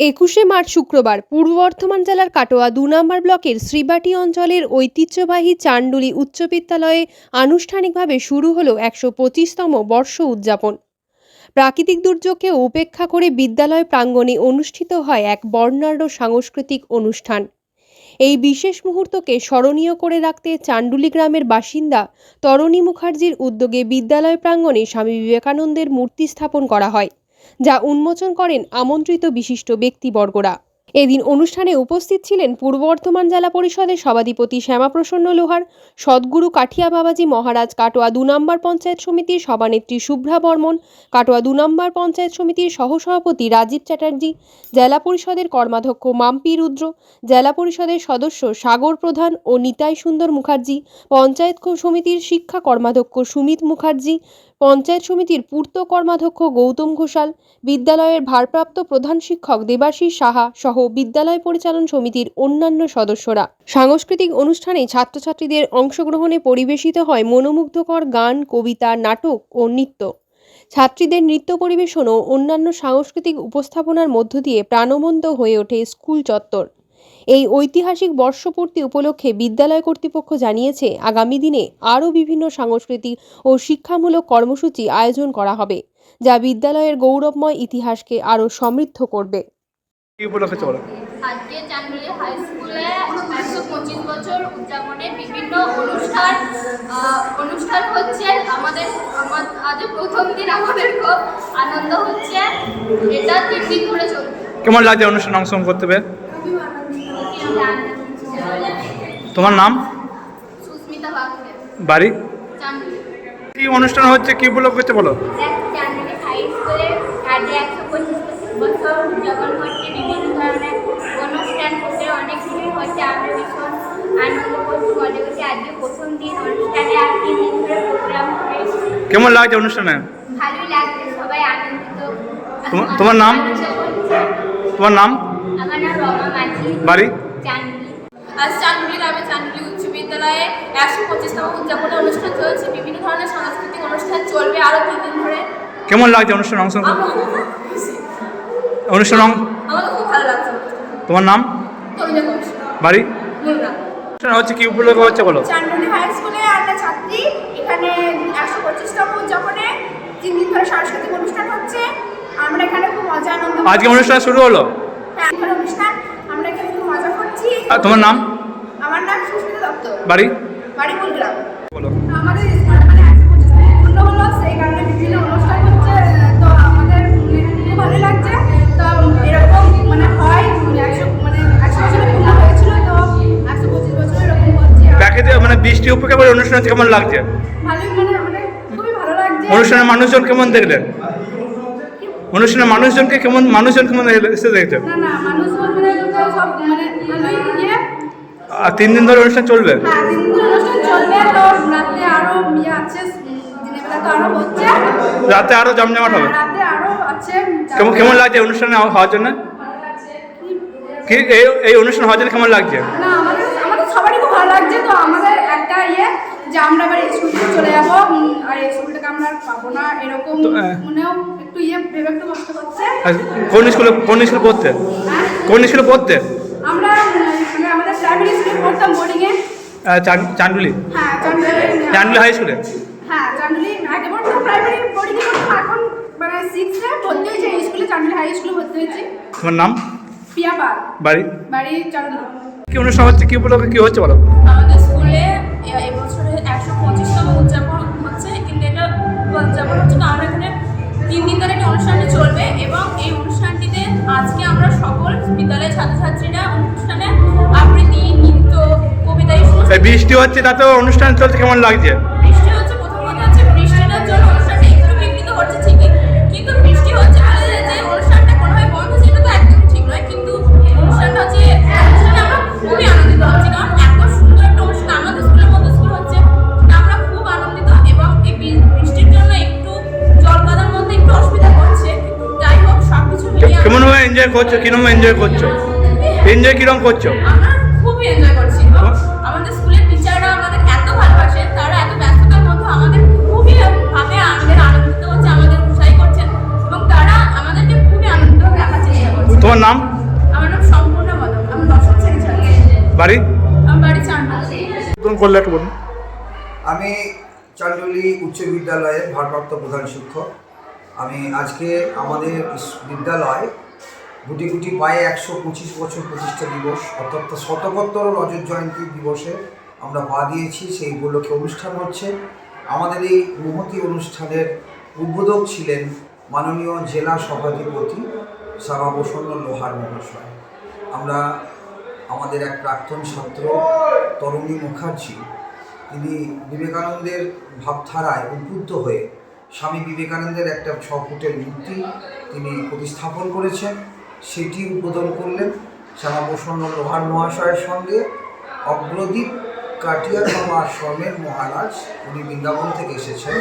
একুশে মার্চ শুক্রবার পূর্ব বর্ধমান জেলার কাটোয়া দু নম্বর ব্লকের শ্রীবাটি অঞ্চলের ঐতিহ্যবাহী চান্ডুলি উচ্চ বিদ্যালয়ে আনুষ্ঠানিকভাবে শুরু হলো একশো পঁচিশতম বর্ষ উদযাপন। প্রাকৃতিক দুর্যোগকে উপেক্ষা করে বিদ্যালয় প্রাঙ্গণে অনুষ্ঠিত হয় এক বর্ণাঢ্য সাংস্কৃতিক অনুষ্ঠান। এই বিশেষ মুহূর্তকে স্মরণীয় করে রাখতে চান্ডুলি গ্রামের বাসিন্দা তরণী মুখার্জির উদ্যোগে বিদ্যালয় প্রাঙ্গণে স্বামী বিবেকানন্দের মূর্তি স্থাপন করা হয়। যা উন্মোচন করেন আমন্ত্রিত বিশিষ্ট ব্যক্তিবর্গরা। এদিন অনুষ্ঠানে উপস্থিত ছিলেন পূর্ব বর্ধমান জেলা পরিষদের সভাধিপতি শ্যামাপ্রসন্ন লোহার, সদ্গুরু কাঠিয়া বাবাজি মহারাজ কাটোয়া দু নম্বর পঞ্চায়েত সমিতির সভানেত্রী শুভ্রা বর্মন, কাটোয়া দু নম্বর পঞ্চায়েত সমিতির সহসভাপতি রাজীব চ্যাটার্জি, জেলা পরিষদের কর্মাধ্যক্ষ মাম্পি রুদ্র, জেলা পরিষদের সদস্য সাগর প্রধান ও নিতাই সুন্দর মুখার্জি, পঞ্চায়েত সমিতির শিক্ষা কর্মাধ্যক্ষ সুমিত মুখার্জি পঞ্চায়েত সমিতির পূর্ত কর্মাধ্যক্ষ গৌতম ঘোষাল, বিদ্যালয়ের ভারপ্রাপ্ত প্রধান শিক্ষক দেবাশিস সাহা সহ বিদ্যালয় পরিচালন সমিতির অন্যান্য সদস্যরা। সাংস্কৃতিক অনুষ্ঠানে ছাত্রছাত্রীদের অংশগ্রহণে পরিবেশিত হয় মনোমুগ্ধকর গান, কবিতা, নাটক ও নৃত্য। ছাত্রীদের নৃত্য পরিবেশন ও অন্যান্য সাংস্কৃতিক উপস্থাপনার মধ্য দিয়ে প্রাণবন্ত হয়ে ওঠে স্কুল চত্বর। এই ঐতিহাসিক বর্ষপূর্তি উপলক্ষে বিদ্যালয় কর্তৃপক্ষ জানিয়েছে আগামী দিনে আরও বিভিন্ন সাংস্কৃতিক ও শিক্ষামূলক কর্মসূচি আয়োজন করা হবে যা বিদ্যালয়ের গৌরবময় ইতিহাসকে আরও সমৃদ্ধ করবে। কি উপলক্ষে আজকে চান্দুলি হাই স্কুলে একশো পঁচিশ বছর উদযাপনে বিভিন্ন অনুষ্ঠান অনুষ্ঠান হচ্ছে। আমাদের আজ প্রথম দিন আমাদের খুব আনন্দ হচ্ছে। এটা তিন দিন ধরে চলবে কেমন লাগছে অনুষ্ঠানে অংশগ্রহণ করতে পেরে? তোমার নাম? বাড়ি? কি অনুষ্ঠান হচ্ছে কি উপলক্ষে হচ্ছে বলো? কেমন লাগছে অনুষ্ঠানে? তোমার- নাম? তোমার নাম? বাড়ি? চান্দুলি আজ চান্দুলি গ্রামে চান্দুলি উচ্চ বিদ্যালয়ে একশো পঁচিশতম উদযাপন অনুষ্ঠান চলছে। বিভিন্ন ধরনের সাংস্কৃতিক অনুষ্ঠান চলবে আরও তিন দিন ধরে। কেমন লাগছে অনুষ্ঠান অংশগ্রহণ অনুষ্ঠান অং- খুব ভালো লাগছে। তোমার নাম? বাড়ি? হচ্ছে কি? উপলক্ষে হচ্ছে বলো। চান্দুলি হাই স্কুলে আমরা ছাত্রী এখানে একশো পঁচিশতম উদযাপনে তিন দিন ধরে সাংস্কৃতিক অনুষ্ঠান হচ্ছে। আমরা এখানে খুব মজা আনন্দ আজকে অনুষ্ঠান শুরু হলো? হ্যাঁ, অনুষ্ঠান আমরা এখানে খুব মজা করছি আর তোমার নাম? আমার নাম সুস্মিতা দত্ত। বাড়ি? বাড়ি কুলগ্রাম বলো। আমাদের মানে পূর্ণ হলো সেই কারণে বিভিন্ন অনুষ্ঠান হচ্ছে তো আমাদের ভালো লাগছে। তো এরকম মানে হয় একশো মানে একশো বছরে পূর্ণ হয়েছিল তো একশো পঁচিশ বছর এরকম হচ্ছে। প্যাকেজে মানে বৃষ্টি উপেক্ষা করে অনুষ্ঠান কেমন লাগছে? ভালোই মানে আমাদের খুবই ভালো লাগছে। অনুষ্ঠানের মানুষজন কেমন দেখলেন? অনুষ্ঠানের মানুষজনকে কেমন মানুষজন কেমন এসে মানুষ মানে মানে ভালোই ইয়ে। আর তিন দিন ধরে অনুষ্ঠান চলবে? হ্যাঁ অনুষ্ঠান রাতে ইয়ে রাতে আরও জমজমাট হবে? আছে। কেমন কেমন লাগছে অনুষ্ঠানে হওয়ার জন্য? কি এই এই অনুষ্ঠান হওয়ার জন্য কেমন লাগছে? না আমাদের আমাদের সবারই খুব ভালো লাগছে। তো আমাদের একটা ইয়ে যে আমরা এবার স্কুল থেকে চলে যাব। আর এই স্কুলটাকে আমরা পাবো না এরকম মনেও ইয়ে কোন স্কুলে কোন স্কুলে পড়তে? কোন স্কুলে পড়তে? আমরা মানে আমাদের প্রাইমারি স্কুলে পড়তাম চান্ডুলি? হ্যাঁ চান্ডুলি হাই স্কুলে হ্যাঁ চান্ডুলি আগে পড়তাম প্রাইমারি বোর্ডিংয়ে পড়তাম এখন মানে সিক্সে ভর্তি হয়েছে এই স্কুলে চান্ডুলি হাই স্কুলে ভর্তি হয়েছি। তোমার নাম? পিয়া পাল। বাড়ি? বাড়ি চান্ডুলি। কি অনুষ্ঠান হচ্ছে? কি উপলক্ষে কি হচ্ছে বলো? আমাদের স্কুলে এবছরে উদযাপন হচ্ছে কিন্তু এটা উদযাপন হচ্ছে না আমরা এখানে তিন দিন ধরে একটা অনুষ্ঠানটি চলবে এবং এই অনুষ্ঠানটিতে আজকে আমরা সকল বিদ্যালয়ের ছাত্রছাত্রীরা অনুষ্ঠানে আবৃত্তি, নৃত্য, কবিতা বৃষ্টি হচ্ছে, তাতেও অনুষ্ঠান চলছে, কেমন লাগছে? এনজয় করছ? কীরকম এনজয় করছ? এনজয় কীরকম করছ? আমরা খুবই এনজয় করছি আমাদের স্কুলের টিচাররা আমাদের এত ভালোবাসেন তারা এত ব্যস্ততার মধ্যে আমাদের খুবই ভাবে আমাদের আনন্দিত হচ্ছে আমাদের উৎসাহী করছেন এবং তারা আমাদেরকে খুবই আনন্দিত রাখার চেষ্টা করছে তোমার নাম? আমার নাম সম্পূর্ণ আমি দশম শ্রেণি ছাত্রী। বাড়ি? আমার বাড়ি চান্ডালি উদ্বোধন করলে একটু বলুন। আমি চান্ডলী উচ্চ বিদ্যালয়ের ভারপ্রাপ্ত প্রধান শিক্ষক। আমি আজকে আমাদের বিদ্যালয় গুটি গুটি পায়ে একশো পঁচিশ বছর প্রতিষ্ঠা দিবস, অর্থাৎ শতকোত্তর রজত জয়ন্তী দিবসে আমরা পা দিয়েছি, সেই উপলক্ষে অনুষ্ঠান হচ্ছে। আমাদের এই মহতি অনুষ্ঠানের উদ্বোধক ছিলেন মাননীয় জেলা সভাধিপতি শ্যামাপ্রসন্ন লোহার মহাশয়। আমরা আমাদের এক প্রাক্তন ছাত্র তরুণী মুখার্জি, তিনি বিবেকানন্দের ভাবধারায় উদ্বুদ্ধ হয়ে স্বামী বিবেকানন্দের একটা ছ ফুটের মূর্তি তিনি প্রতিস্থাপন করেছেন। সেটি উদ্বোধন করলেন শ্যামাপ্রসন্ন লোহার মহাশয়ের সঙ্গে অগ্রদীপ কাটিয়ার বাবা স্বর্ণের মহারাজ। উনি বৃন্দাবন থেকে এসেছেন।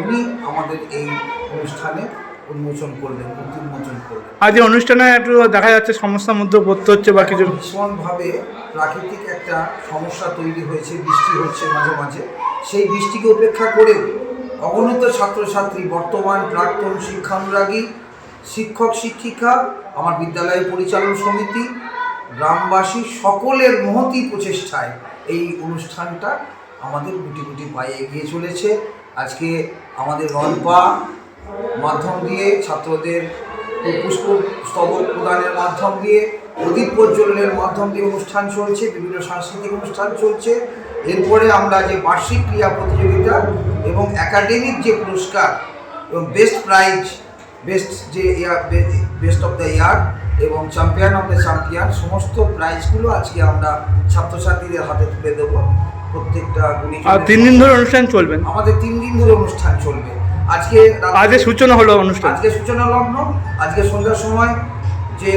উনি আমাদের এই অনুষ্ঠানে উন্মোচন করলেন উন্মোচন করলেন। আজ এই অনুষ্ঠানে একটু দেখা যাচ্ছে সমস্যার মধ্যে পড়তে হচ্ছে বা কিছু ভীষণভাবে প্রাকৃতিক একটা সমস্যা তৈরি হয়েছে বৃষ্টি হচ্ছে মাঝে মাঝে। সেই বৃষ্টিকে উপেক্ষা করেও অগণিত ছাত্রছাত্রী বর্তমান প্রাক্তন শিক্ষানুরাগী শিক্ষক, শিক্ষিকা, আমার বিদ্যালয় পরিচালন সমিতি, গ্রামবাসী সকলের মহতি প্রচেষ্টায় এই অনুষ্ঠানটা আমাদের গুটি গুটি পায়ে এগিয়ে চলেছে। আজকে আমাদের রনপা মাধ্যম দিয়ে ছাত্রদের পুষ্প স্তবক প্রদানের মাধ্যম দিয়ে, প্রদীপ প্রজ্বলনের মাধ্যম দিয়ে অনুষ্ঠান চলছে, বিভিন্ন সাংস্কৃতিক অনুষ্ঠান চলছে। এরপরে আমরা যে বার্ষিক ক্রীড়া প্রতিযোগিতা এবং একাডেমিক যে পুরস্কার এবং বেস্ট প্রাইজ বেস্ট যে year best of the year এবং চ্যাম্পিয়ন অফ দ্য চ্যাম্পিয়ন সমস্ত প্রাইজগুলো আজকে আমরা ছাত্রছাত্রীদের হাতে তুলে দেবো। প্রত্যেকটা গুণী আর তিন দিন ধরে অনুষ্ঠান চলবেন আমাদের তিন দিন ধরে অনুষ্ঠান চলবে। আজকে আজকে সূচনা হলো অনুষ্ঠান। আজকে সূচনা লগ্ন আজকে সন্ধ্যার সময় যে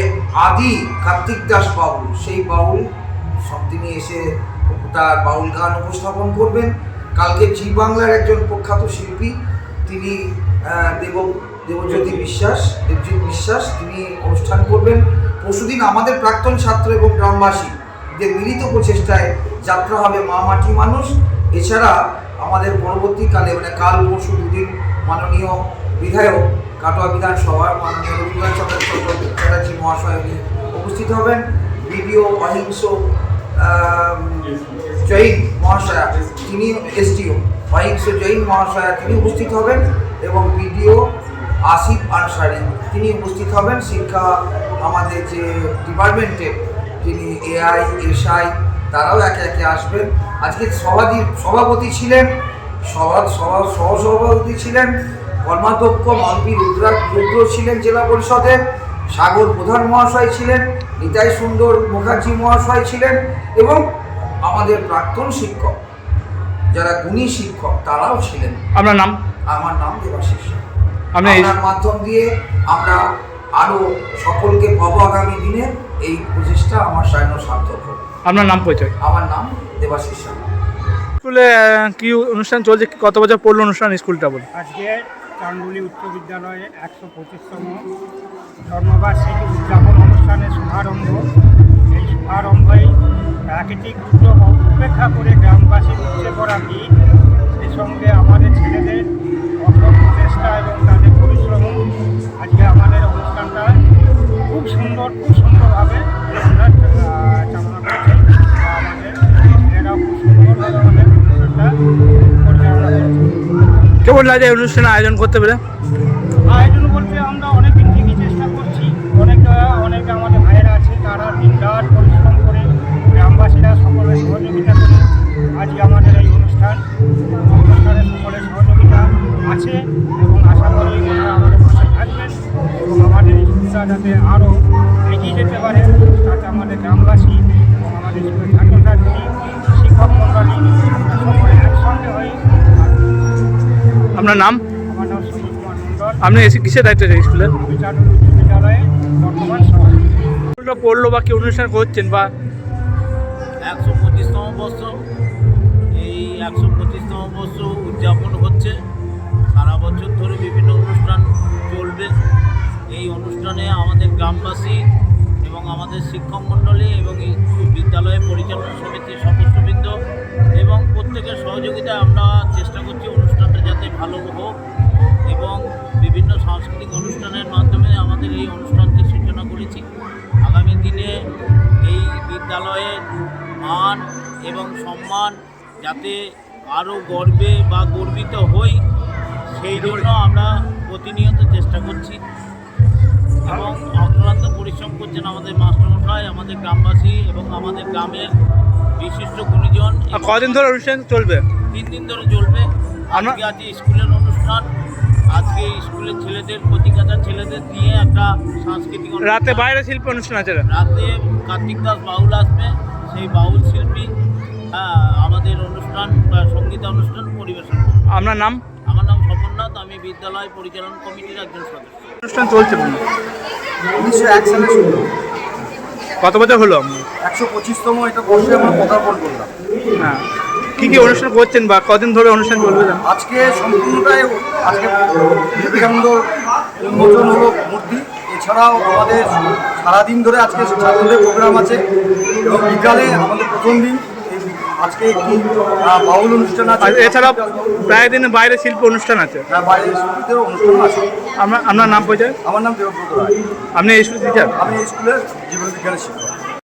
আদি কার্তিক দাস বাউল সেই বাউল সব তিনি এসে তার বাউল গান উপস্থাপন করবেন। কালকে জি বাংলার একজন প্রখ্যাত শিল্পী তিনি দেব দেবজ্যোতি বিশ্বাস, দেবজিৎ বিশ্বাস, তিনি অনুষ্ঠান করবেন পরশুদিন আমাদের প্রাক্তন ছাত্র এবং গ্রামবাসী। যে মিলিত প্রচেষ্টায় যাত্রা হবে মা মাটি মানুষ, এছাড়া আমাদের পরবর্তীকালে মানে কাল পরশু দুদিন মাননীয় বিধায়ক কাটোয়া বিধানসভার মাননীয় রবীন্দ্রনাথ চট্টোপাধ্যায় চ্যাটার্জি মহাশয় উনি উপস্থিত হবেন। বিডিও অহিংস জৈন মহাশয়া তিনি এসডিও অহিংস জৈন মহাশয়া তিনি উপস্থিত হবেন এবং বিডিও আসিফ আনসারি। তিনি উপস্থিত হবেন শিক্ষা আমাদের যে ডিপার্টমেন্টের যিনি এআই এসআই তারাও একে একে আসবেন। আজকে সভাধি সভাপতি ছিলেন সভা সভা সহসভাপতি ছিলেন কর্মাধ্যক্ষ মন্ত্রী রুদ্রা রুদ্র ছিলেন জেলা পরিষদের সাগর প্রধান মহাশয় ছিলেন নিতাই সুন্দর মুখার্জি মহাশয় ছিলেন এবং আমাদের প্রাক্তন শিক্ষক যারা গুণী শিক্ষক তারাও ছিলেন। আপনার নাম? আমার নাম দেবাশিস। আপনার মাধ্যম দিয়ে আমরা আরও সকলকে পাবো আগামী দিনে এই প্রচেষ্টা আমার সায়ন সার্থক আপনার নাম পরিচয়? আমার নাম দেবাশিস শর্মা। স্কুলে কি অনুষ্ঠান চলছে? কত বছর পড়ল অনুষ্ঠান স্কুলটা বলুন। আজকে চান্ডুলি উচ্চ বিদ্যালয়ে একশো পঁচিশতম জন্মবার্ষিকী উদযাপন অনুষ্ঠানের শুভারম্ভ। এই শুভারম্ভেই প্রাকৃতিক দুর্যোগ উপেক্ষা করে গ্রামবাসীর উচ্চে করা ভিড়। এর সঙ্গে আমাদের ছেলেদের প্রচেষ্টা এবং তাদের পরিশ্রম। আজকে আমাদের অনুষ্ঠানটা খুব সুন্দর খুব সুন্দরভাবে আমরা চালনা করছে। আমাদের খুব সুন্দরভাবে আমাদের অনুষ্ঠানটা পরিচালনা করছে। কেমন লাগে এই অনুষ্ঠানে আয়োজন করতে পেরে? আয়োজন সুবিধা যাতে আরও এগিয়ে যেতে পারে। তাতে আমাদের গ্রামবাসী এবং আমাদের স্কুলের ছাত্রছাত্রী শিক্ষক মণ্ডলী আমরা সকলে একসঙ্গে হয়ে আপনার নাম? আমার নাম কুমার আপনি এসে কিসের দায়িত্বে আছে স্কুলে? আমি চাটুর বিদ্যালয়ে বর্তমান স্কুলটা পড়ল বা কি অনুষ্ঠান করছেন বা? একশো পঁচিশতম বর্ষ এই একশো পঁচিশতম বর্ষ উদযাপন হচ্ছে। সারা বছর ধরে বিভিন্ন অনুষ্ঠান চলবে। এই অনুষ্ঠানে আমাদের গ্রামবাসী এবং আমাদের শিক্ষক মণ্ডলী এবং বিদ্যালয়ের পরিচালনা সমিতির সদস্যবৃন্দ এবং প্রত্যেকের সহযোগিতায় আমরা চেষ্টা করছি অনুষ্ঠানটা যাতে ভালো হোক এবং বিভিন্ন সাংস্কৃতিক অনুষ্ঠানের মাধ্যমে আমাদের এই অনুষ্ঠানটির সূচনা করেছি। আগামী দিনে এই বিদ্যালয়ের মান এবং সম্মান যাতে আরও গর্বে বা গর্বিত হই সেই জন্য আমরা প্রতিনিয়ত চেষ্টা করছি। এবং অক্লান্ত পরিশ্রম করছেন আমাদের মাস্টারমশাই আমাদের গ্রামবাসী এবং আমাদের গ্রামের বিশিষ্ট গুণীজন। কদিন ধরে অনুষ্ঠান চলবে? তিন দিন ধরে চলবে। আজকে আছে স্কুলের অনুষ্ঠান আজকে স্কুলের ছেলেদের কচিকাচার ছেলেদের নিয়ে একটা সাংস্কৃতিক রাতে বাইরে শিল্পী অনুষ্ঠান আছে রাতে কার্তিক দাস বাউল আসবে সেই বাউল শিল্পী হ্যাঁ আমাদের অনুষ্ঠান বা সংগীত অনুষ্ঠান পরিবেশন আপনার নাম? আমার নাম স্বপননাথ আমি বিদ্যালয় পরিচালন কমিটির একজন সদস্য। অনুষ্ঠান চলছে। উনিশশো এক সালে শুরু। কত বছর হলো? একশো পঁচিশতম এটা বর্ষে আমরা পদার্পণ করলাম। হ্যাঁ। কি কি অনুষ্ঠান করছেন বা কদিন ধরে অনুষ্ঠান চলবে? আজকে সম্পূর্ণটাই আজকে বিবেকানন্দ উন্মোচন হলো মূর্তি। এছাড়াও আমাদের সারাদিন ধরে আজকে ছাত্রদের প্রোগ্রাম আছে এবং বিকালে আমাদের প্রথম দিন আজকে একটি বাউল অনুষ্ঠান আছে? এছাড়া প্রায় দিন বাইরে শিল্প অনুষ্ঠান আছে। হ্যাঁ, বাইরে স্কুলতেও অনুষ্ঠান আছে। আপনার আপনার নাম পরিচয়? আমার নাম দেবব্রত রায়। আপনি এই স্কুল টিচার আমি এই স্কুলের জীবন বিজ্ঞানের শিক্ষক।